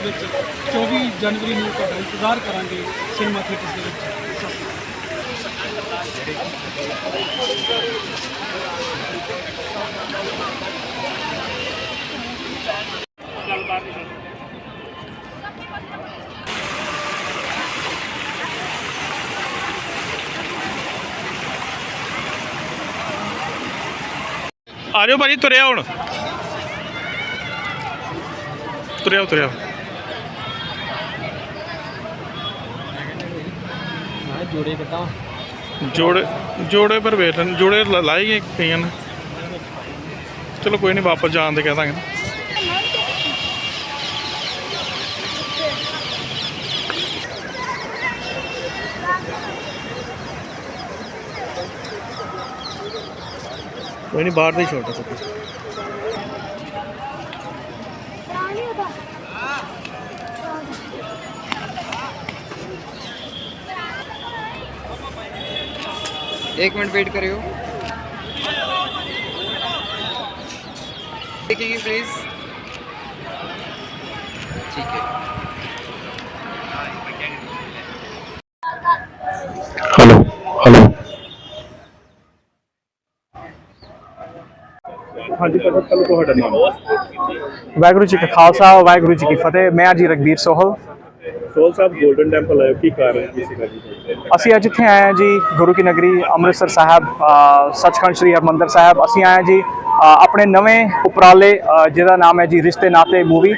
ਤਹਿਤ ਵਿੱਚ 24 ਜਨਵਰੀ ਨੂੰ ਤੁਹਾਡਾ ਇੰਤਜ਼ਾਰ ਕਰਾਂਗੇ ਸਿਨੇਮਾ ਥੀਏਟਰ ਦੇ ਵਿੱਚ। ਸਤਿ ਸ਼੍ਰੀ ਆ ਜਾਓ ਭਾਜੀ, ਤੁਰਿਆ ਹੁਣ। ਤੁਰਿਆ ਤੁਰਿਆ। ਜੋੜੇ ਕਿਦਾਂ? ਜੋੜੇ ਜੋੜੇ ਪਰ ਵੇਟਨ ਜੋੜੇ ਲ- ਲਾਏ ਗਏ ਕਈਆਂ ਨੇ। ਚਲੋ ਕੋਈ ਨਹੀਂ ਵਾਪਸ ਜਾਣ ਦੇ ਕਹਿ ਦਾਂਗੇ ਕੋਈ ਨਹੀਂ ਬਾਹਰ ਦੇ ਛੋਟਾ ਸਭ ਕੁਛ एक मिनट वेट करियो। देखिए प्लीज़ ठीक है। Hello hello. वाहगुरु जी का खालसा वाहगुरु जी की फतेह। मैं जी रघबीर सोहल। ਸੋਲ ਸਾਹਿਬ 골ਡਨ ਟੈਂਪਲ ਆਇਓ ਕੀ ਕਰ ਰਹੇ ਹੋ ਕਿਸੇ ਜੀ ਅਸੀਂ ਅੱਜ ਇੱਥੇ ਆਏ ਹਾਂ ਜੀ ਗੁਰੂ ਕੀ ਨਗਰੀ ਅੰਮ੍ਰਿਤਸਰ ਸਾਹਿਬ ਸੱਚਖੰਡ ਸ੍ਰੀ ਹਰਿਮੰਦਰ ਸਾਹਿਬ। ਅਸੀਂ ਆਏ ਹਾਂ ਜੀ ਆਪਣੇ ਨਵੇਂ ਉਪਰਾਲੇ ਜਿਹਦਾ ਨਾਮ ਹੈ ਜੀ ਰਿਸ਼ਤੇ ਨਾਤੇ ਮੂਵੀ।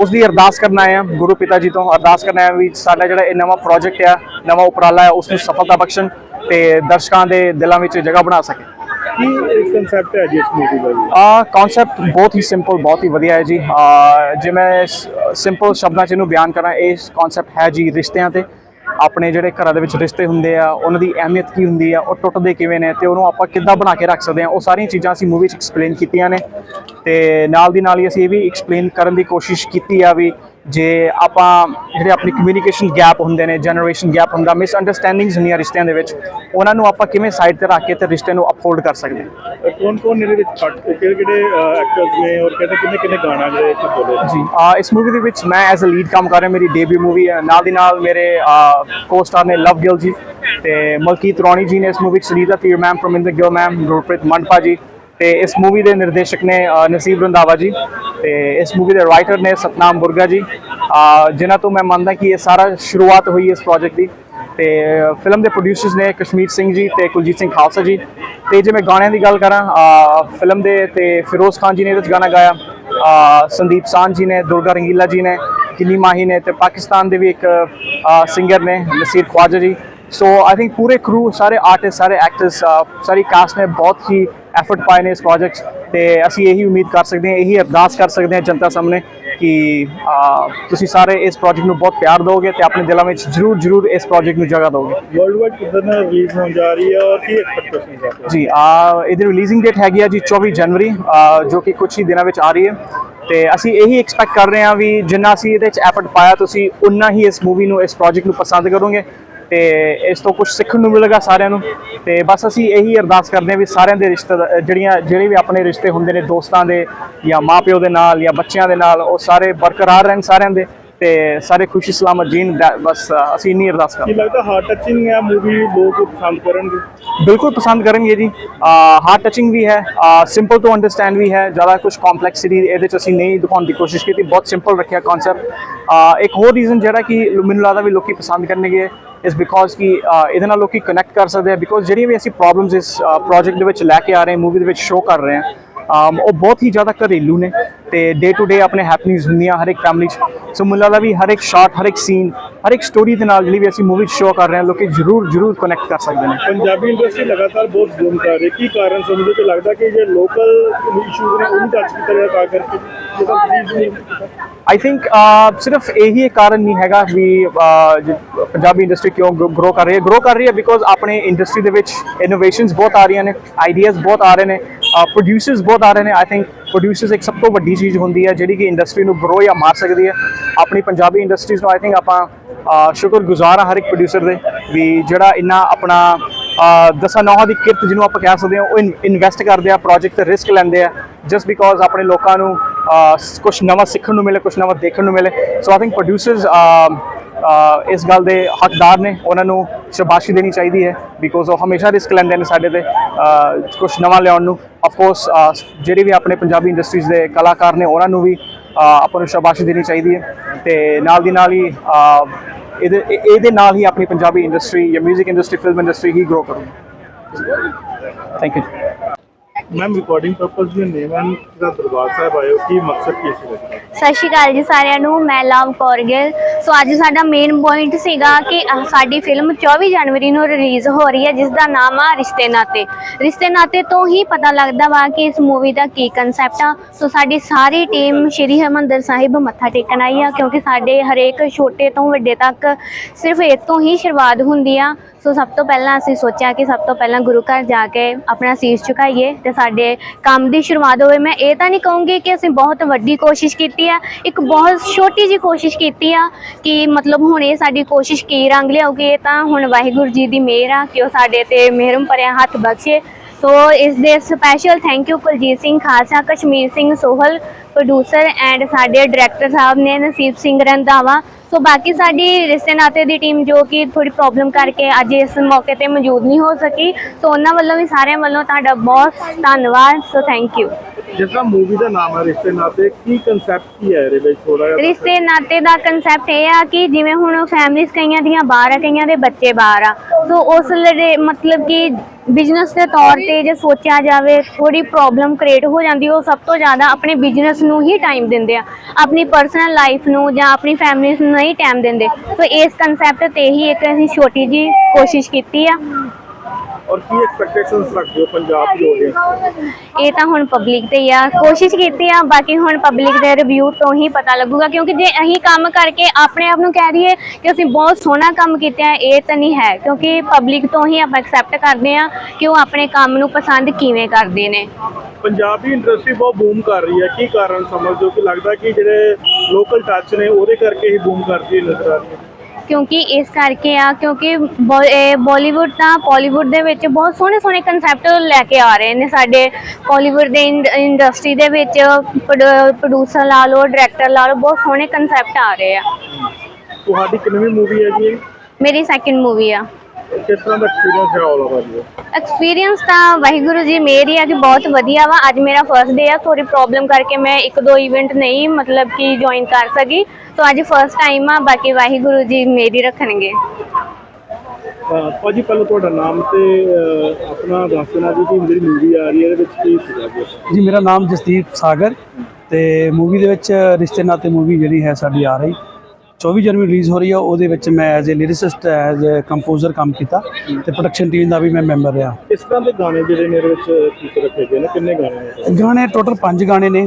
ਉਸ ਦੀ ਅਰਦਾਸ ਕਰਨ ਆਏ ਹਾਂ ਗੁਰੂ ਪਿਤਾ ਜੀ ਤੋਂ ਅਰਦਾਸ ਕਰਨ ਆਏ ਹਾਂ ਵੀ ਸਾਡਾ ਜਿਹੜਾ ਇਹ ਨਵਾਂ ਪ੍ਰੋਜੈਕਟ ਆ ਨਵਾਂ ਉਪਰਾਲਾ ਹੈ ਉਸ ਨੂੰ ਸਫਲਤਾ ਬਖਸ਼ਣ ਤੇ ਦਰਸ਼ਕਾਂ ਦੇ ਦਿਲਾਂ ਵਿੱਚ ਜਗ੍ਹਾ ਬਣਾ ਸਕੇ। ਕੀ ਕਨਸੈਪਟ ਹੈ ਜੀ ਇਸ ਮੂਵੀ ਦਾ ਜੀ? ਆ ਕਨਸੈਪਟ ਬਹੁਤ ਹੀ ਸਿੰਪਲ ਬਹੁਤ ਹੀ ਵਧੀਆ ਹੈ ਜੀ। ਅਹ ਜੇ ਮੈਂ ਸਿੰਪਲ ਸ਼ਬਦਾਂ 'ਚ ਇਹਨੂੰ ਬਿਆਨ ਕਰਾਂ, ਇਹ ਕਨਸੈਪਟ ਹੈ ਜੀ ਰਿਸ਼ਤਿਆਂ ਤੇ। ਆਪਣੇ ਜਿਹੜੇ ਘਰਾਂ ਦੇ ਵਿੱਚ ਰਿਸ਼ਤੇ ਹੁੰਦੇ ਆ, ਉਹਨਾਂ ਦੀ ਅਹਿਮੀਅਤ ਕੀ ਹੁੰਦੀ ਆ, ਉਹ ਟੁੱਟਦੇ ਕਿਵੇਂ ਨੇ ਤੇ ਉਹਨੂੰ ਆਪਾਂ ਕਿੱਦਾਂ ਬਣਾ ਕੇ ਰੱਖ ਸਕਦੇ ਆ, ਉਹ ਸਾਰੀਆਂ ਚੀਜ਼ਾਂ ਅਸੀਂ ਮੂਵੀ 'ਚ ਐਕਸਪਲੇਨ ਕੀਤੀਆਂ ਨੇ। ਤੇ ਨਾਲ ਦੀ ਨਾਲ ਹੀ ਅਸੀਂ ਇਹ ਵੀ ਐਕਸਪਲੇਨ ਕਰਨ ਦੀ ਕੋਸ਼ਿਸ਼ ਕੀਤੀ ਆ ਵੀ ਜੇ ਆਪਾਂ ਜਿਹੜੇ ਆਪਣੀ ਕਮਿਊਨੀਕੇਸ਼ਨ ਗੈਪ ਹੁੰਦੇ ਨੇ ਜਨਰੇਸ਼ਨ ਗੈਪ ਹੁੰਦਾ ਮਿਸ ਅੰਡਰਸਟੈਂਡਿੰਗਸ ਹੁੰਦੀਆਂ ਰਿਸ਼ਤਿਆਂ ਦੇ ਵਿੱਚ ਉਹਨਾਂ ਨੂੰ ਆਪਾਂ ਕਿਵੇਂ ਸਾਈਡ ਤੇ ਰੱਖ ਕੇ ਤੇ ਰਿਸ਼ਤੇ ਨੂੰ ਅਪਹੋਲਡ ਕਰ ਸਕਦੇ ਹਾਂ? ਕੌਣ ਕੌਣ ਇਹਦੇ ਵਿੱਚ ਕੱਟ ਕਿਹੜੇ ਕਿਹੜੇ ਐਕਟਰਸ ਨੇ ਔਰ ਕਿਹੜੇ ਕਿੰਨੇ ਕਿੰਨੇ ਗਾਣਾ ਜਿਹੜੇ ਇੱਥੇ ਬੋਲੇ? ਜੀ ਆ ਇਸ ਮੂਵੀ ਦੇ ਵਿੱਚ ਮੈਂ ਐਜ਼ ਅ ਲੀਡ ਕੰਮ ਕਰ ਰਿਹਾ ਮੇਰੀ ਡੇਬਿਊ ਮੂਵੀ ਹੈ। ਨਾਲ ਦੀ ਨਾਲ ਮੇਰੇ ਕੋ-ਸਟਾਰ ਨੇ ਲਵ ਗਿਲ ਜੀ ਤੇ ਮਲਕੀਤ ਰੌਣੀ ਜੀ ਨੇ ਇਸ ਮੂਵੀ ਵਿੱਚ ਸੁਨੀਤਾ ਧੀਰ ਮੈਮ ਪ੍ਰਮਿੰਦਰ ਗਿਲ ਮੈਮ ਗੁਰਪ੍ਰੀਤ ਮੰਡਪਾ ਜੀ। ਤੇ ਇਸ ਮੂਵੀ ਦੇ ਨਿਰਦੇਸ਼ਕ ਨੇ ਨਸੀਬ ਰੰਧਾਵਾ ਜੀ ਤੇ ਇਸ ਮੂਵੀ ਦੇ ਰਾਈਟਰ ਨੇ ਸਤਨਾਮ ਬੁਰਗਾ ਜੀ। ਜਿਨ੍ਹਾਂ ਤੋਂ ਮੈਂ ਮੰਨਦਾ ਕਿ ਇਹ ਸਾਰਾ ਸ਼ੁਰੂਆਤ ਹੋਈ ਇਸ ਪ੍ਰੋਜੈਕਟ ਦੀ। ਤੇ ਫਿਲਮ ਦੇ ਪ੍ਰੋਡਿਊਸਰਸ ਨੇ ਕਸ਼ਮੀਰ ਸਿੰਘ ਜੀ ਤੇ ਕੁਲਜੀਤ ਸਿੰਘ ਖਾਲਸਾ ਜੀ। ਤੇ ਜੇ ਮੈਂ ਗਾਣਿਆਂ ਦੀ ਗੱਲ ਕਰਾਂ ਫਿਲਮ ਦੇ ਤੇ ਫਿਰੋਜ਼ ਖਾਨ ਜੀ ਨੇ ਇਹਦੇ ਵਿੱਚ ਗਾਣਾ ਗਾਇਆ। ਸੰਦੀਪ ਸਾਨ ਜੀ ਨੇ, ਦੁਰਗਾ ਰੰਗੀਲਾ ਜੀ ਨੇ, ਕਿੰਨੀ ਮਾਹੀ ਨੇ ਤੇ ਪਾਕਿਸਤਾਨ ਦੇ ਵੀ ਇੱਕ ਸਿੰਗਰ ਨੇ, ਨਸੀਰ ਖਵਾਜਾ ਜੀ। ਸੋ ਆਈ ਥਿੰਕ ਪੂਰੇ ਕਰੂ ਸਾਰੇ ਆਰਟਿਸਟ ਸਾਰੇ ਐਕਟਰਸ ਸਾਰੀ ਕਾਸਟ ਨੇ ਬਹੁਤ ਹੀ ਐਫਰਟ ਪਾਏ ਨੇ ਇਸ ਪ੍ਰੋਜੈਕਟ ਤੇ ਅਸੀਂ ਇਹੀ ਉਮੀਦ ਕਰ ਸਕਦੇ ਹਾਂ ਇਹੀ ਅਰਦਾਸ ਕਰ ਸਕਦੇ ਹਾਂ ਜਨਤਾ ਸਾਹਮਣੇ ਕਿ ਤੁਸੀਂ ਸਾਰੇ ਇਸ ਪ੍ਰੋਜੈਕਟ ਨੂੰ ਬਹੁਤ ਪਿਆਰ ਦਿਓਗੇ ਤੇ ਆਪਣੇ ਦਿਲਾਂ ਵਿੱਚ ਜਰੂਰ ਜਰੂਰ ਇਸ ਪ੍ਰੋਜੈਕਟ ਨੂੰ ਜਗ੍ਹਾ ਦਿਓਗੇ। ਵਰਲਡ ਵਾਈਡ ਕਿਦਨ ਰਿਲੀਜ਼ ਹੋਣ ਜਾ ਰਹੀ ਹੈ ਔਰ ਕੀ ਐਕਸਪੈਕਟੇਸ਼ਨਸ ਹੈ ਜੀ ਆ ਇਹਦੀ ਰਿਲੀਜ਼ਿੰਗ ਡੇਟ ਹੈਗੀ ਆ ਜੀ 24 ਜਨਵਰੀ ਜੋ ਕਿ ਕੁਝ ਹੀ ਦਿਨਾਂ ਵਿੱਚ ਆ ਰਹੀ ਹੈ ਤੇ ਅਸੀਂ ਇਹੀ ਐਕਸਪੈਕਟ ਕਰ ਰਹੇ ਹਾਂ ਵੀ ਜਿੰਨਾ ਅਸੀਂ ਇਹਦੇ ਵਿੱਚ ਐਫਰਟ ਪਾਇਆ ਤੁਸੀਂ ਉਨਾ ਹੀ ਇਸ ਮੂਵੀ ਨੂੰ ਇਸ ਪ੍ਰੋਜੈਕਟ ਨੂੰ ਪਸੰਦ ਕਰੋਗੇ। ਤੇ ਇਸ ਤੋਂ ਕੁਝ ਸਿੱਖਣ ਨੂੰ ਮਿਲੇਗਾ ਸਾਰਿਆਂ ਨੂੰ। ਤੇ ਬਸ ਅਸੀਂ ਇਹੀ ਅਰਦਾਸ ਕਰਦੇ ਹਾਂ ਵੀ ਸਾਰਿਆਂ ਦੇ ਰਿਸ਼ਤੇ ਜਿਹੜੀਆਂ ਜਿਹੜੇ ਵੀ ਆਪਣੇ ਰਿਸ਼ਤੇ ਹੁੰਦੇ ਨੇ ਦੋਸਤਾਂ ਦੇ ਜਾਂ ਮਾਪਿਓ ਦੇ ਨਾਲ ਜਾਂ ਬੱਚਿਆਂ ਦੇ ਨਾਲ ਉਹ ਸਾਰੇ ਬਰਕਰਾਰ ਰਹਿਣ ਸਾਰਿਆਂ ਦੇ ਤੇ ਸਾਰੇ ਖੁਸ਼ੀ ਸਲਾਮਤ ਦਾ- ਬਸ ਅਸੀਂ ਇੰਨੀ ਅਰਦਾਸ ਕਰਦੇ ਹਾਂ ਲੱਗਦਾ ਹਾਰਟ ਟੱਚਿੰਗ ਹੈ ਮੂਵੀ ਲੋਕ ਪਸੰਦ ਕਰਨਗੇ? ਬਿਲਕੁਲ ਪਸੰਦ ਕਰਨਗੇ ਜੀ। ਹਾਰਟ ਟਚਿੰਗ ਵੀ ਹੈ ਸਿੰਪਲ ਟੂ ਅੰਡਰਸਟੈਂਡ ਵੀ ਹੈ ਜ਼ਿਆਦਾ ਕੁਝ ਕੰਪਲੈਕਸਿਟੀ ਇਹਦੇ ਚ ਅਸੀਂ ਨਹੀਂ ਦਿਖਾਉਣ ਦੀ ਕੋਸ਼ਿਸ਼ ਕੀਤੀ ਬਹੁਤ ਸਿੰਪਲ ਰੱਖਿਆ ਕਨਸੈਪਟ ਇੱਕ ਹੋਰ ਰੀਜ਼ਨ ਜਿਹੜਾ ਕਿ ਮੈਨੂੰ ਲੱਗਦਾ ਵੀ ਲੋਕੀ ਪਸੰਦ ਕਰਨਗੇ ਇਸ ਬਿਕੋਜ਼ ਕਿ ਇਹਦੇ ਨਾਲ ਲੋਕੀ ਕਨੈਕਟ ਕਰ ਸਕਦੇ ਆ ਬਿਕੋਜ਼ ਜਿਹੜੀਆਂ ਵੀ ਅਸੀਂ ਪ੍ਰੋਬਲਮਸ ਇਸ ਪ੍ਰੋਜੈਕਟ ਦੇ ਵਿੱਚ ਲੈ ਕੇ ਆ ਰਹੇ ਹਾਂ ਮੂਵੀ ਦੇ ਵਿੱਚ ਸ਼ੋਅ ਕਰ ਰਹੇ ਹਾਂ ਉਹ ਬਹੁਤ ਹੀ ਜ਼ਿਆਦਾ ਘਰੇਲੂ ਨੇ ਤੇ ਡੇ ਟੂ ਡੇ ਆਪਣੇ ਹੈਪਨਿੰਗਸ ਹੁੰਦੀਆਂ ਹਰ ਇੱਕ ਫੈਮਿਲੀ 'ਚ ਸੋ ਮੈਨੂੰ ਲੱਗਦਾ ਵੀ ਹਰ ਇੱਕ ਸ਼ਾਟ ਹਰ ਇੱਕ ਸੀਨ ਹਰ ਇੱਕ ਸਟੋਰੀ ਦੇ ਨਾਲ ਜਿਹੜੀ ਵੀ ਅਸੀਂ ਮੂਵੀ 'ਚ ਸ਼ੋ ਕਰ ਰਹੇ ਹਾਂ ਲੋਕੀ ਜ਼ਰੂਰ ਜ਼ਰੂਰ ਕਨੈਕਟ ਕਰ ਸਕਦੇ ਨੇ ਪੰਜਾਬੀ ਇੰਡਸਟਰੀ ਲਗਾਤਾਰ ਬਹੁਤ ਬੂਮ ਕਰ ਰਹੀ ਕੀ ਕਾਰਨ ਸਮਝਦੇ ਤੇ ਲੱਗਦਾ ਕਿ ਜੇ ਲੋਕਲ ਇਸ਼ੂਜ਼ ਨੇ ਉਹ ਟੱਚ ਕੀਤਾ ਜਾ ਕਰਕੇ ਆਈ ਥਿੰਕ ਸਿਰਫ ਇਹੀ ਕਾਰਨ ਨਹੀਂ ਹੈਗਾ ਵੀ ਪੰਜਾਬੀ ਇੰਡਸਟਰੀ ਕਿਉਂ ਗਰੋ ਕਰ ਰਹੀ ਹੈ ਗਰੋ ਕਰ ਰਹੀ ਹੈ ਬਿਕੋਜ਼ ਆਪਣੇ ਇੰਡਸਟਰੀ ਦੇ ਵਿੱਚ ਇਨੋਵੇਸ਼ਨਸ ਬਹੁਤ ਆ ਰਹੀਆਂ ਨੇ ਆਈਡੀਆਜ਼ ਬਹੁਤ ਆ ਰਹੇ ਨੇ ਪ੍ਰੋਡਿਊਸਰਸ ਬਹੁਤ ਆ ਰਹੇ ਨੇ ਆਈ ਥਿੰਕ ਪ੍ਰੋਡਿਊਸਰਸ ਇੱਕ ਸਭ ਤੋਂ ਵੱਡੀ ਚੀਜ਼ ਹੁੰਦੀ ਹੈ ਜਿਹੜੀ ਕਿ ਇੰਡਸਟਰੀ ਨੂੰ ਗਰੋ ਜਾਂ ਮਾਰ ਸਕਦੀ ਹੈ ਆਪਣੀ ਪੰਜਾਬੀ ਇੰਡਸਟਰੀਜ਼ ਨੂੰ ਆਈ ਥਿੰਕ ਆਪਾਂ ਸ਼ੁਕਰਗੁਜ਼ਾਰ ਹਾਂ ਹਰ ਇੱਕ ਪ੍ਰੋਡਿਊਸਰ ਦੇ ਵੀ ਜਿਹੜਾ ਇੰਨਾ ਆਪਣਾ ਦਸਾਂ ਨੌਹਾਂ ਦੀ ਕਿਰਤ ਜਿਹਨੂੰ ਆਪਾਂ ਕਹਿ ਸਕਦੇ ਹਾਂ ਉਹ ਇਨਵੈਸਟ ਕਰਦੇ ਆ ਪ੍ਰੋਜੈਕਟ ਤੇ ਰਿਸਕ ਲੈਂਦੇ ਆ ਜਸਟ ਬਿਕੋਜ਼ ਆਪਣੇ ਲੋਕਾਂ ਨੂੰ ਕੁਝ ਨਵਾਂ ਸਿੱਖਣ ਨੂੰ ਮਿਲੇ ਕੁਝ ਨਵਾਂ ਦੇਖਣ ਨੂੰ ਮਿਲੇ। ਸੋ ਆਈ ਥਿੰਕ ਪ੍ਰੋਡਿਊਸਰਸ ਇਸ ਗੱਲ ਦੇ ਹੱਕਦਾਰ ਨੇ। ਉਹਨਾਂ ਨੂੰ ਸ਼ਾਬਾਸ਼ੀ ਦੇਣੀ ਚਾਹੀਦੀ ਹੈ ਬਿਕੋਜ਼ ਉਹ ਹਮੇਸ਼ਾ ਰਿਸਕ ਲੈਂਦੇ ਨੇ ਸਾਡੇ ਤੇ ਕੁਝ ਨਵਾਂ ਲਿਆਉਣ ਨੂੰ। ਆਫ ਕੋਰਸ ਜਿਹੜੇ ਵੀ ਆਪਣੇ ਪੰਜਾਬੀ ਇੰਡਸਟਰੀਜ਼ ਦੇ ਕਲਾਕਾਰ ਨੇ, ਉਹਨਾਂ ਨੂੰ ਵੀ ਆਪਾਂ ਨੂੰ ਸ਼ਾਬਾਸ਼ੀ ਦੇਣੀ ਚਾਹੀਦੀ ਹੈ। ਤੇ ਨਾਲ ਦੀ ਨਾਲ ਹੀ ਇਹਦੇ ਇਹਦੇ ਨਾਲ ਹੀ ਆਪਣੀ ਪੰਜਾਬੀ ਇੰਡਸਟਰੀ ਜਾਂ 뮤직 ਇੰਡਸਟਰੀ ਫਿਲਮ ਇੰਡਸਟਰੀ ਹੀ ਗਰੋ ਕਰੂਗੀ। Thank you ma'am recording purpose we name ਦਾ ਦਰਬਾਰ ਸਾਹਿਬ ਆਇਓ ਕੀ ਮਕਸਦ ਕੀ ਸੀ ਸਤਿ ਸ਼੍ਰੀ ਅਕਾਲ ਜੀ ਸਾਰਿਆਂ ਨੂੰ ਮੈਂ ਲਵ ਕੌਰ ਸੋ ਅੱਜ ਸਾਡਾ ਮੇਨ ਪੁਆਇੰਟ ਸੀਗਾ ਕਿ ਅਹ, ਸਾਡੀ ਫਿਲਮ 24 ਜਨਵਰੀ ਨੂੰ ਰਿਲੀਜ਼ ਹੋ ਰਹੀ ਹੈ ਜਿਸ ਦਾ ਨਾਮ ਆ ਰਿਸ਼ਤੇ ਨਾਤੇ। ਰਿਸ਼ਤੇ ਨਾਤੇ ਤੋਂ ਹੀ ਪਤਾ ਲੱਗਦਾ ਵਾ ਕਿ ਇਸ ਮੂਵੀ ਦਾ ਕੀ ਕਨਸੈਪਟ ਆ। ਸੋ ਸਾਡੀ ਸਾਰੀ ਟੀਮ ਸ਼੍ਰੀ ਹਰਿਮੰਦਰ ਸਾਹਿਬ ਮੱਥਾ ਟੇਕਣ ਆਈ ਆ ਕਿਉਂਕਿ ਸਾਡੇ ਹਰੇਕ ਛੋਟੇ ਤੋਂ ਵੱਡੇ ਤੱਕ ਸਿਰਫ ਇਸ ਤੋਂ ਹੀ ਸ਼ੁਰੂਆਤ ਹੁੰਦੀ ਆ। ਸੋ ਸਭ ਤੋਂ ਪਹਿਲਾਂ ਅਸੀਂ ਸੋਚਿਆ ਕਿ ਸਭ ਤੋਂ ਪਹਿਲਾਂ ਗੁਰੂ ਘਰ ਜਾ ਕੇ ਆਪਣਾ ਸੀਸ ਝੁਕਾਈਏ ਤੇ ਸਾਡੇ ਕੰਮ ਦੀ ਸ਼ੁਰੂਆਤ ਹੋਵੇ। ਮੈਂ ਇਹ ਤਾਂ ਨਹੀਂ ਕਹੂੰਗੀ ਕਿ ਅਸੀਂ ਬਹੁਤ ਵੱਡੀ ਕੋਸ਼ਿਸ਼ ਕੀਤੀ ਆ, ਇੱਕ ਬਹੁਤ ਛੋਟੀ ਜੀ ਕੋਸ਼ਿਸ਼ ਕੀਤੀ ਆ ਕਿ ਮਤਲਬ ਹੁਣ ਇਹ ਸਾਡੀ ਕੋਸ਼ਿਸ਼ ਕੀ ਰੰਗ ਲਿਆਉਗੀ, ਇਹ ਤਾਂ ਹੁਣ ਵਾਹਿਗੁਰੂ ਜੀ ਦੀ ਮਿਹਰ ਆ ਕਿ ਉਹ ਸਾਡੇ ਤੇ ਮਿਹਰਮ ਭਰਿਆ ਹੱਥ ਬਖਸ਼ੇ। ਸੋ ਇਸ ਦੇ special thank you Kuljeet Singh Khalsa, Kashmir Singh Sohal producer and ਸਾਡੇ ਡਾਇਰੈਕਟਰ ਸਾਹਿਬ ਨੇ ਨਸੀਬ ਸਿੰਘ ਰੰਧਾਵਾ ਸੋ ਬਾਕੀ ਸਾਡੀ ਰਿਸ਼ਤੇ ਨਾਤੇ ਦੀ ਟੀਮ ਜੋ ਕਿ ਥੋੜੀ ਪ੍ਰੋਬਲਮ ਕਰਕੇ ਅੱਜ ਇਸ ਮੌਕੇ ਤੇ ਮੌਜੂਦ ਨਹੀਂ ਹੋ ਸਕੀ, ਸੋ ਉਹਨਾਂ ਵੱਲੋਂ ਵੀ ਸਾਰਿਆਂ ਵੱਲੋਂ ਤੁਹਾਡਾ ਬਹੁਤ ਧੰਨਵਾਦ, ਸੋ ਥੈਂਕ ਯੂ ਜਿਸ ਤਰ੍ਹਾਂ ਮੂਵੀ ਦਾ ਨਾਮ ਹੈ ਰਿਸ਼ਤੇ ਨਾਤੇ ਕੀ ਕਨਸੈਪਟ ਕੀ ਹੈ ਇਹਦੇ ਵਿੱਚ ਥੋੜਾ ਜਿਹਾ ਰਿਸ਼ਤੇ ਨਾਤੇ ਦਾ ਕਨਸੈਪਟ ਇਹ ਆ ਕਿ ਜਿਵੇਂ ਹੁਣ ਫੈਮਿਲੀਜ਼ ਕਈਆਂ ਦੀਆਂ ਬਾਹਰ ਆ ਕਈਆਂ ਦੇ ਬੱਚੇ ਬਾਹਰ ਆ। ਸੋ ਉਸ ਲਈ ਮਤਲਬ ਕਿ ਬਿਜ਼ਨਸ ਦੇ ਤੌਰ ਤੇ ਜੇ ਸੋਚਿਆ ਜਾਵੇ ਥੋੜੀ ਪ੍ਰੋਬਲਮ ਕ੍ਰੀਏਟ ਹੋ ਜਾਂਦੀ ਉਹ ਸਭ ਤੋਂ ਜ਼ਿਆਦਾ ਆਪਣੇ ਬਿਜ਼ਨਸ ਨੂੰ ਹੀ ਟਾਈਮ ਦਿੰਦੇ ਆ। ਆਪਣੀ ਪਰਸਨਲ ਲਾਈਫ ਨੂੰ ਜਾਂ ਆਪਣੀ ਫੈਮਿਲੀ ਨੂੰ ਨਹੀਂ ਟਾਈਮ ਦਿੰਦੇ। ਸੋ ਇਸ ਕਨਸੈਪਟ ਤੇ ਹੀ ਇੱਕ ਅਸੀਂ ਛੋਟੀ ਜੀ ਕੋਸ਼ਿਸ਼ ਕੀਤੀ ਆ। ਔਰ ਕੀ ਐਕਸਪੈਕਟੇਸ਼ਨਸ ਰੱਖਦੇ ਹੋ ਪੰਜਾਬ ਦੀ ਆਡੀਅנס ਇਹ ਤਾਂ ਹੁਣ ਪਬਲਿਕ ਤੇ ਆ। ਕੋਸ਼ਿਸ਼ ਕੀਤੀ ਆ ਬਾਕੀ ਹੁਣ ਪਬਲਿਕ ਦੇ ਰਿਵਿਊ ਤੋਂ ਹੀ ਪਤਾ ਲੱਗੂਗਾ ਕਿਉਂਕਿ ਜੇ ਅਸੀਂ ਕੰਮ ਕਰਕੇ ਆਪਣੇ ਆਪ ਨੂੰ ਕਹਿ ਦਈਏ ਕਿ ਅਸੀਂ ਬਹੁਤ ਸੋਹਣਾ ਕੰਮ ਕੀਤਾ ਹੈ ਇਹ ਤਾਂ ਨਹੀਂ ਹੈ। ਕਿਉਂਕਿ ਪਬਲਿਕ ਤੋਂ ਹੀ ਆਪਾਂ ਐਕਸੈਪਟ ਕਰਦੇ ਆ ਕਿ ਉਹ ਆਪਣੇ ਕੰਮ ਨੂੰ ਪਸੰਦ ਕਿਵੇਂ ਕਰਦੇ ਨੇ। ਪੰਜਾਬੀ ਇੰਡਸਟਰੀ ਬਹੁਤ ਬੂਮ ਕਰ ਰਹੀ ਹੈ। ਕੀ ਕਾਰਨ ਸਮਝਦੇ ਹੋ? ਕਿ ਲੱਗਦਾ ਕਿ ਜਿਹੜੇ ਲੋਕਲ ਟੱਚ ਨੇ ਉਹਦੇ ਕਰਕੇ ਹੀ ਬੂਮ ਕਰਦੀ ਨਜ਼ਰ ਆ ਰਹੀ ਹੈ ਕਿਉਂਕਿ ਇਸ ਕਰਕੇ ਆ ਕਿਉਂਕਿ ਬਾਲੀਵੁੱਡ ਤਾਂ ਬਾਲੀਵੁੱਡ ਦੇ ਵਿੱਚ ਬਹੁਤ ਸੋਹਣੇ ਸੋਹਣੇ ਕਨਸੈਪਟ ਲੈ ਕੇ ਆ ਰਹੇ ਨੇ ਸਾਡੇ ਬਾਲੀਵੁੱਡ ਦੇ ਇੰਡਸਟਰੀ ਦੇ ਵਿੱਚ ਪ੍ਰੋਡਿਊਸਰ ਲਾ ਲਓ ਡਾਇਰੈਕਟਰ ਲਾ ਲਓ ਬਹੁਤ ਸੋਹਣੇ ਕਨਸੈਪਟ ਆ ਰਹੇ ਆ ਤੁਹਾਡੀ ਕਿੰਨੀ ਮੂਵੀ ਹੈ ਜੀ? ਮੇਰੀ ਸੈਕਿੰਡ ਮੂਵੀ ਆ ਕਿਸ ਤਰ੍ਹਾਂ ਦਾ ਐਕਸਪੀਰੀਅੰਸ ਹੈ ਆਲ ਓਵਰ ਜੀ ਐਕਸਪੀਰੀਅੰਸ ਤਾਂ ਵਾਹਿਗੁਰੂ ਜੀ ਮੇਰੀ ਅੱਜ ਬਹੁਤ ਵਧੀਆ ਵਾ। ਅੱਜ ਮੇਰਾ ਫਰਸਟ ਡੇ ਆ ਥੋੜੀ ਪ੍ਰੋਬਲਮ ਕਰਕੇ ਮੈਂ ਇੱਕ ਦੋ ਇਵੈਂਟ ਨਹੀਂ ਮਤਲਬ ਕਿ ਜੁਆਇਨ ਕਰ ਸਕੀ। ਸੋ ਅੱਜ ਫਰਸਟ ਟਾਈਮ ਆ ਬਾਕੀ ਵਾਹਿਗੁਰੂ ਜੀ ਮੇਰੀ ਰੱਖਣਗੇ। ਅਹ ਭਾਜੀ ਪਹਿਲਾਂ ਤੁਹਾਡਾ ਨਾਮ ਤੇ ਅਹ, ਆਪਣਾ ਦੱਸ ਦੇਣਾ ਜੀ ਕਿ ਜਿਹੜੀ ਮੂਵੀ ਆ ਰਹੀ ਹੈ ਇਹਦੇ ਵਿੱਚ ਕੀ ਸੀਗਾ ਜੀ? ਜੀ ਮੇਰਾ ਨਾਮ ਜਸਦੀਪ ਸਾਗਰ ਤੇ ਮੂਵੀ ਦੇ ਵਿੱਚ ਰਿਸ਼ਤੇ ਨਾਤੇ ਮੂਵੀ ਜਿਹੜੀ ਹੈ ਸਾਡੀ ਆ ਰਹੀ। 24 ਜਨਵਰੀ ਰਿਲੀਜ਼ ਹੋ ਰਹੀ ਹੈ ਉਹਦੇ ਵਿੱਚ ਮੈਂ as a lyricist as a composer ਕੰਮ ਕੀਤਾ ਤੇ ਪ੍ਰੋਡਕਸ਼ਨ ਟੀਮ ਦਾ ਵੀ ਮੈਂ ਮੈਂਬਰ ਰਿਹਾ। ਇਸ ਤਰ੍ਹਾਂ ਦੇ ਗਾਣੇ ਜਿਹੜੇ ਨੇ ਇਹਦੇ ਵਿੱਚ ਕੀਤੇ ਰੱਖੇ ਗਏ ਨੇ ਕਿੰਨੇ ਗਾਣੇ ਨੇ? ਗਾਣੇ ਟੋਟਲ 5 ਗਾਣੇ ਨੇ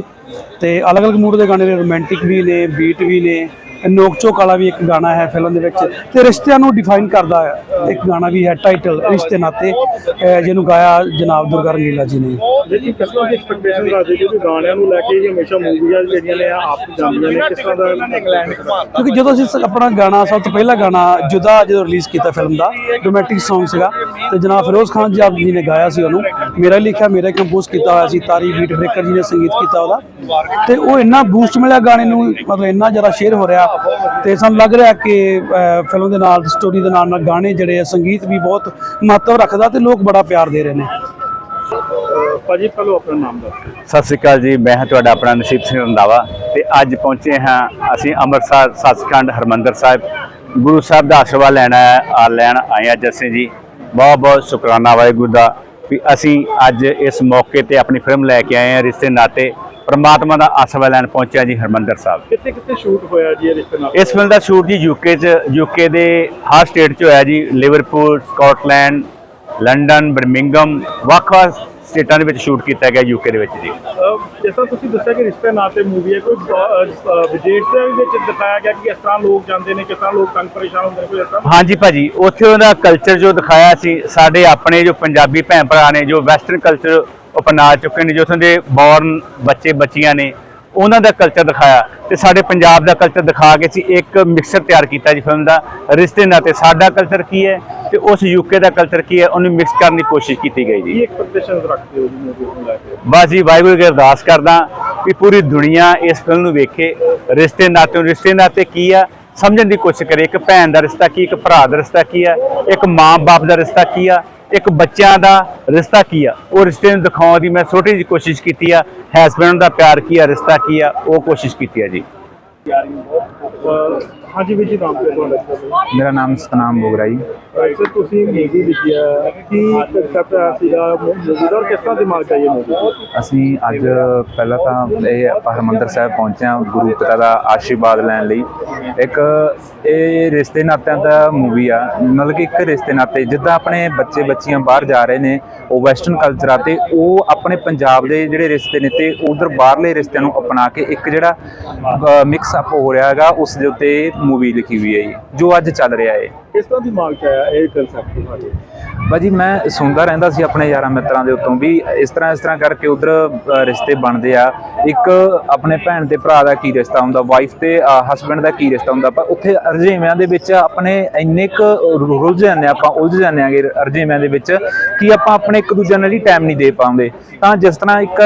ਤੇ ਅਲੱਗ-ਅਲੱਗ ਮੂਡ ਦੇ ਗਾਣੇ ਨੇ ਰੋਮਾਂਟਿਕ ਵੀ ਨੇ ਬੀਟ ਵੀ ਨੇ। ਨੋਕ ਝੋਕ ਵਾਲਾ ਵੀ ਇੱਕ ਗਾਣਾ ਹੈ ਫਿਲਮ ਦੇ ਵਿੱਚ ਤੇ ਰਿਸ਼ਤਿਆਂ ਨੂੰ ਡਿਫਾਈਨ ਕਰਦਾ ਹੈ। ਇੱਕ ਗਾਣਾ ਵੀ ਹੈ ਟਾਈਟਲ ਰਿਸ਼ਤੇ ਨਾਤੇ ਜਿਹਨੂੰ ਗਾਇਆ ਜਨਾਬ ਦੁਰਗਾ ਰੰਗੀਲਾ ਜੀ ਨੇ। ਜਿਹੜੀ ਕਿਸ ਤਰ੍ਹਾਂ ਦੀ ਐਕਸਪੈਕਟੇਸ਼ਨ ਰੱਖਦੇ ਕਿਉਂਕਿ ਗਾਣਿਆਂ ਨੂੰ ਲੈ ਕੇ ਹੀ ਹਮੇਸ਼ਾ ਮੂਵੀਆਂ ਜਿਹੜੀਆਂ ਨੇ ਆ ਆਪ ਜਾਂਦੀਆਂ ਨੇ ਕਿਸ ਤਰ੍ਹਾਂ ਦਾ ਇੰਗਲੈਂਡ ਕਿਉਂਕਿ ਜਦੋਂ ਅਸੀਂ ਆਪਣਾ ਗਾਣਾ ਸਭ ਤੋਂ ਪਹਿਲਾ ਗਾਣਾ ਜੁਦਾ ਜਦੋਂ ਰਿਲੀਜ਼ ਕੀਤਾ ਫਿਲਮ ਦਾ ਰੋਮਾਂਟਿਕ Song ਸੀਗਾ ਤੇ ਜਨਾਬ ਫਿਰੋਜ਼ ਖਾਨ ਜੀ ਆਪ ਜੀ ਨੇ ਗਾਇਆ ਸੀ ਉਹਨੂੰ। ਮੇਰਾ ਲਿਖਿਆ ਮੇਰਾ ਕੰਪੋਜ਼ ਕੀਤਾ ਹੋਇਆ ਸੀ ਤਾਰੀ ਬੀਟ ਬ੍ਰੇਕਰ ਜੀ ਨੇ ਸੰਗੀਤ ਕੀਤਾ ਉਹਦਾ। ਤੇ ਉਹ ਇੰਨਾ ਬੂਸਟ ਮਿਲਿਆ ਗਾਣੇ ਨੂੰ ਮਤਲਬ ਇੰਨਾ ਜ਼ਿਆਦਾ ਸ਼ੇਅਰ ਹੋ ਰਿਹਾ ਤੇ ਸਾਨੂੰ ਲੱਗ ਰਿਹਾ ਕਿ ਫਿਲਮ ਦੇ ਨਾਲ ਸਟੋਰੀ ਦੇ ਨਾਲ ਨਾਲ ਗਾਣੇ ਜਿਹੜੇ ਆ ਸੰਗੀਤ ਵੀ ਬਹੁਤ ਮਹੱਤਵ ਰੱਖਦਾ ਤੇ ਲੋਕ ਬੜਾ ਪਿਆਰ ਦੇ ਰਹੇ ਨੇ। ਭਾਜੀ ਪਹਿਲਾਂ ਆਪਣਾ ਨਾਮ ਦੱਸੋ। ਸਤਿ ਸ੍ਰੀ ਅਕਾਲ ਜੀ ਮੈਂ ਹਾਂ ਤੁਹਾਡਾ ਆਪਣਾ ਨਸੀਬ ਸਿੰਘ ਰੰਦਾਵਾ ਤੇ ਅੱਜ ਪਹੁੰਚੇ ਹਾਂ ਅਸੀਂ ਅੰਮ੍ਰਿਤਸਰ ਸੱਚਖੰਡ ਹਰਮੰਦਰ ਸਾਹਿਬ। ਗੁਰੂ ਸਾਹਿਬ ਦਾ ਆਸ਼ੀਰਵਾਦ ਲੈਣਾ ਹੈ ਆ ਲੈਣ ਆਏ ਹਾਂ ਜੱਸੇ ਜੀ। ਬਹੁਤ ਬਹੁਤ ਸ਼ੁਕਰਾਨਾ ਵਾਹਿਗੁਰੂ ਦਾ ਵੀ ਅਸੀਂ ਅੱਜ ਇਸ ਮੌਕੇ ਤੇ ਆਪਣੀ ਫਿਲਮ ਲੈ ਕੇ ਆਏ ਹਾਂ ਰਿਸ਼ਤੇ ਨਾਤੇ। ਪ੍ਰਮਾਤਮਾ ਦਾ ਆਸ਼ੀਰਵਾਦ ਲੈਣ ਪਹੁੰਚਿਆ ਜੀ ਹਰਮੰਦਰ ਸਾਹਿਬ। ਕਿੱਥੇ ਕਿੱਥੇ ਸ਼ੂਟ ਹੋਇਆ ਜੀ ਇਹ ਰਿਸ਼ਤੇ ਨਾਲ? ਇਸ ਫਿਲਮ ਦਾ ਸ਼ੂਟ ਜੀ ਯੂਕੇ ਚ ਯੂਕੇ ਦੇ ਹਰ ਸਟੇਟ ਚ ਹੋਇਆ ਜੀ। ਲਿਵਰਪੂਲ ਸਕਾਟਲੈਂਡ ਲੰਡਨ ਬਰਮਿੰਗਮ ਵੱਖ-ਵੱਖ ਸਟੇਟਾਂ ਦੇ ਵਿੱਚ ਸ਼ੂਟ ਕੀਤਾ ਗਿਆ ਯੂਕੇ ਦੇ ਵਿੱਚ ਜੀ। ਜਿਸ ਤਰ੍ਹਾਂ ਤੁਸੀਂ ਦੱਸਿਆ ਕਿ ਰਿਸ਼ਤੇ ਨਾਤੇ ਮੂਵੀ ਹੈ ਕੋਈ ਵਿਦੇਸ਼ ਦੇ ਵਿੱਚ ਦਿਖਾਇਆ ਗਿਆ ਕਿ ਇਸ ਤਰ੍ਹਾਂ ਲੋਕ ਜਾਂਦੇ ਨੇ ਕਿਸ ਤਰ੍ਹਾਂ ਲੋਕ ਤੰਗ ਪਰੇਸ਼ਾਨ ਹੁੰਦੇ ਨੇ ਕੋਈ ਇਸ ਤਰ੍ਹਾਂ? ਹਾਂਜੀ ਭਾਜੀ ਉੱਥੇ ਉਹਦਾ ਕਲਚਰ ਜੋ ਦਿਖਾਇਆ ਸੀ ਸਾਡੇ ਆਪਣੇ ਜੋ ਪੰਜਾਬੀ ਭੈਣ ਭਰਾ ਨੇ ਜੋ ਵੈਸਟਰਨ ਕਲਚਰ ਅਪਣਾ ਚੁੱਕੇ ਨੇ ਜੋ ਉੱਥੋਂ ਦੇ ਬੌਰਨ ਬੱਚੇ ਬੱਚੀਆਂ ਨੇ ਉਹਨਾਂ ਦਾ ਕਲਚਰ ਦਿਖਾਇਆ ਤੇ ਸਾਡੇ ਪੰਜਾਬ ਦਾ ਕਲਚਰ ਦਿਖਾ ਕੇ ਸੀ ਇੱਕ ਮਿਕਸਚਰ ਤਿਆਰ ਕੀਤਾ ਜੀ ਫਿਲਮ ਦਾ ਰਿਸ਼ਤੇ ਨਾਤੇ ਸਾਡਾ ਕਲਚਰ ਕੀ ਹੈ ਤੇ ਉਸ ਯੂਕੇ ਦਾ ਕਲਚਰ ਕੀ ਹੈ ਉਹਨੂੰ ਮਿਕਸ ਕਰਨ ਦੀ ਕੋਸ਼ਿਸ਼ ਕੀਤੀ ਗਈ ਜੀ। ਕੀ ਐਕਸਪੈਕਟੇਸ਼ਨਸ ਰੱਖਦੇ ਹੋ ਜੀ ਮੂਵੀ ਨੂੰ ਲੈ ਕੇ? ਬਸ ਜੀ ਵਾਹਿਗੁਰੂ ਅੱਗੇ ਅਰਦਾਸ ਕਰਦਾ ਕਿ ਪੂਰੀ ਦੁਨੀਆ ਇਸ ਫਿਲਮ ਨੂੰ ਵੇਖੇ ਰਿਸ਼ਤੇ ਨਾਤੇ ਰਿਸ਼ਤੇ ਨਾਤੇ ਕੀ ਆ ਸਮਝਣ ਦੀ ਕੋਸ਼ਿਸ਼ ਕਰੇ ਇੱਕ ਭੈਣ ਦਾ ਰਿਸ਼ਤਾ ਕੀ ਇੱਕ ਭਰਾ ਦਾ ਰਿਸ਼ਤਾ ਕੀ ਆ ਇੱਕ ਮਾਂ-ਬਾਪ ਦਾ ਰਿਸ਼ਤਾ ਕੀ ਆ ਇੱਕ ਬੱਚਿਆਂ ਦਾ ਰਿਸ਼ਤਾ ਕੀ ਆ? ਉਹ ਰਿਸ਼ਤੇ ਨੂੰ ਦਿਖਾਉਣ ਦੀ ਮੈਂ ਛੋਟੀ ਜਿਹੀ ਕੋਸ਼ਿਸ਼ ਕੀਤੀ ਆ। ਹਸਬੈਂਡ ਦਾ ਪਿਆਰ ਕੀ ਆ? ਰਿਸ਼ਤਾ ਕੀ ਆ? ਉਹ ਕੋਸ਼ਿਸ਼ ਕੀਤੀ ਆ ਜੀ। ਅਹ ਹਾਂਜੀ ਵੀਰ ਜੀ ਨਾਮ ਤੇ ਤੁਹਾਡਾ। ਮੇਰਾ ਨਾਮ ਸਤਨਾਮ ਬੋਗਰਾ ਜੀ। ਸਰ ਤੁਸੀਂ ਮੂਵੀ ਲਿਖੀ ਹੈ ਕੀ ਕਨਸੈਪਟ ਸੀਗਾ? ਮੂਵੀ ਦਾ ਕਿਸ ਤਰ੍ਹਾਂ ਦਿਮਾਗ ਚ ਆਈ ਮੂਵੀ ਅਸੀਂ ਅੱਜ ਪਹਿਲਾਂ ਤਾਂ ਇਹ ਆਪਾਂ ਹਰਿਮੰਦਰ ਸਾਹਿਬ ਪਹੁੰਚੇ ਹਾਂ ਗੁਰੂ ਪਿਤਾ ਦਾ ਆਸ਼ੀਰਵਾਦ ਲੈਣ ਲਈ। ਇੱਕ ਇਹ ਰਿਸ਼ਤੇ ਨਾਤਿਆਂ ਦਾ ਮੂਵੀ ਆ। ਮਤਲਬ ਕਿ ਇੱਕ ਰਿਸ਼ਤੇ ਨਾਤੇ ਜਿੱਦਾਂ ਆਪਣੇ ਬੱਚੇ ਬੱਚੀਆਂ ਬਾਹਰ ਜਾ ਰਹੇ ਨੇ ਉਹ ਵੈਸਟਰਨ ਕਲਚਰ ਆ ਤੇ ਉਹ ਆਪਣੇ ਪੰਜਾਬ ਦੇ ਜਿਹੜੇ ਰਿਸ਼ਤੇ ਨੇ ਤੇ ਉਧਰ ਬਾਹਰਲੇ ਰਿਸ਼ਤਿਆਂ ਨੂੰ ਅਪਣਾ ਕੇ ਇੱਕ ਜਿਹੜਾ ਮਿਕਸ ਅਪ ਹੋ ਰਿਹਾ ਹੈਗਾ ਉਸ ਦੇ ਉੱਤੇ ਮੂਵੀ ਲਿਖੀ ਹੋਈ ਹੈ ਜੀ ਜੋ ਅੱਜ ਚੱਲ ਰਿਹਾ ਹੈ। ਕਿਸ ਤਰ੍ਹਾਂ ਦਿਮਾਗ ਚ ਆਇਆ ਇਹ ਕਨਸੈਪਟ ਤੁਹਾਡੇ? ਬਾਜੀ ਮੈਂ ਸੁਣਦਾ ਰਹਿੰਦਾ ਸੀ ਆਪਣੇ ਯਾਰਾਂ ਮਿੱਤਰਾਂ ਦੇ ਉੱਤੋਂ ਵੀ ਇਸ ਤਰ੍ਹਾਂ ਇਸ ਤਰ੍ਹਾਂ ਕਰਕੇ ਉਧਰ ਰਿਸ਼ਤੇ ਬਣਦੇ ਆ। ਇੱਕ ਆਪਣੇ ਭੈਣ ਤੇ ਭਰਾ ਦਾ ਕੀ ਰਿਸ਼ਤਾ ਹੁੰਦਾ ਵਾਈਫ ਤੇ ਹਸਬੰਡ ਦਾ ਕੀ ਰਿਸ਼ਤਾ ਹੁੰਦਾ ਪਰ ਉੱਥੇ ਰਜੇਵਿਆਂ ਦੇ ਵਿੱਚ ਆਪਣੇ ਇੰਨੇ ਕੁ ਰੁੱਝ ਜਾਂਦੇ ਆਪਾਂ ਉਲਝ ਜਾਂਦੇ ਆਂਗੇ ਰਜੇਵਿਆਂ ਦੇ ਵਿੱਚ ਕਿ ਆਪਾਂ ਆਪਣੇ ਇੱਕ ਦੂਜੇ ਨਾਲ ਹੀ ਟਾਈਮ ਨਹੀਂ ਦੇ ਪਾਉਂਦੇ। ਤਾਂ ਜਿਸ ਤਰ੍ਹਾਂ ਇੱਕ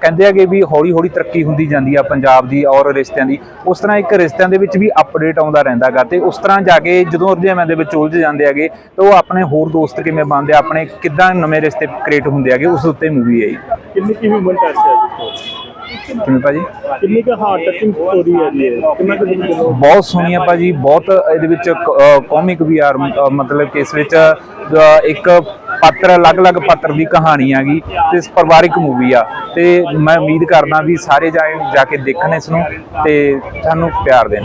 ਕਹਿੰਦੇ ਆਗੇ ਵੀ ਹੌਲੀ ਹੌਲੀ ਤਰੱਕੀ ਹੁੰਦੀ ਜਾਂਦੀ ਆ ਪੰਜਾਬ ਦੀ ਔਰ ਰਿਸ਼ਤਿਆਂ ਦੀ, ਉਸ ਤਰ੍ਹਾਂ ਇੱਕ ਰਿਸ਼ਤਿਆਂ ਦੇ ਵਿੱਚ ਵੀ ਅਪਡੇਟ ਆਉਂਦਾ ਰਹਿੰਦਾ ਗਾ ਤੇ ਉਸ ਤਰ੍ਹਾਂ ਜਾ ਕੇ ਜਦੋਂ ਰਜੇਵਿਆਂ ਦੇ ਵਿੱਚ ਉਲਝ ਜਾਂਦੇ ਆਗੇ ਤਾਂ ਉਹ ਆਪਣੇ ਹੋਰ ਦੋਸਤ ਕਿਵੇਂ ਬਣਦੇ ਆ ਆਪਣੇ ਕਿੱਦਾਂ ਨਵੇਂ ਰਿਸ਼ਤੇ ਕ੍ਰੀਏਟ ਹੁੰਦੇ ਆਗੇ ਉਸ ਉੱਤੇ ਮੂਵੀ ਹੈ ਜੀ। ਕਿੰਨੀ ਕੀ ਹਿਊਮਨ ਟੱਚ ਹੈ ਜੀ? ਕਿਵੇਂ ਭਾਜੀ? ਕਿੰਨੀ ਕੁ ਹਾਰਟ ਟੱਚਿੰਗ ਸਟੋਰੀ ਹੈ ਜੀ ਕਿੰਨਾ ਕੁ ਬਹੁਤ ਸੋਹਣੀ ਆ ਭਾਜੀ ਬਹੁਤ ਇਹਦੇ ਵਿੱਚ ਕਾਮਿਕ ਵੀ ਆ ਮਤਲਬ ਕਿ ਇਸ ਵਿੱਚ ਇੱਕ ਪਾਤਰ ਅਲੱਗ-ਅਲੱਗ ਪਾਤਰ ਦੀ ਕਹਾਣੀ ਹੈਗੀ ਤੇ ਇਸ ਪਰਿਵਾਰਿਕ ਮੂਵੀ ਆ। ਤੇ ਮੈਂ ਉਮੀਦ ਕਰਦਾ ਵੀ ਸਾਰੇ ਜਾਏ ਜਾ ਕੇ ਦੇਖਣ ਇਸ ਨੂੰ ਤੇ ਸਾਨੂੰ ਪਿਆਰ ਦੇਣ।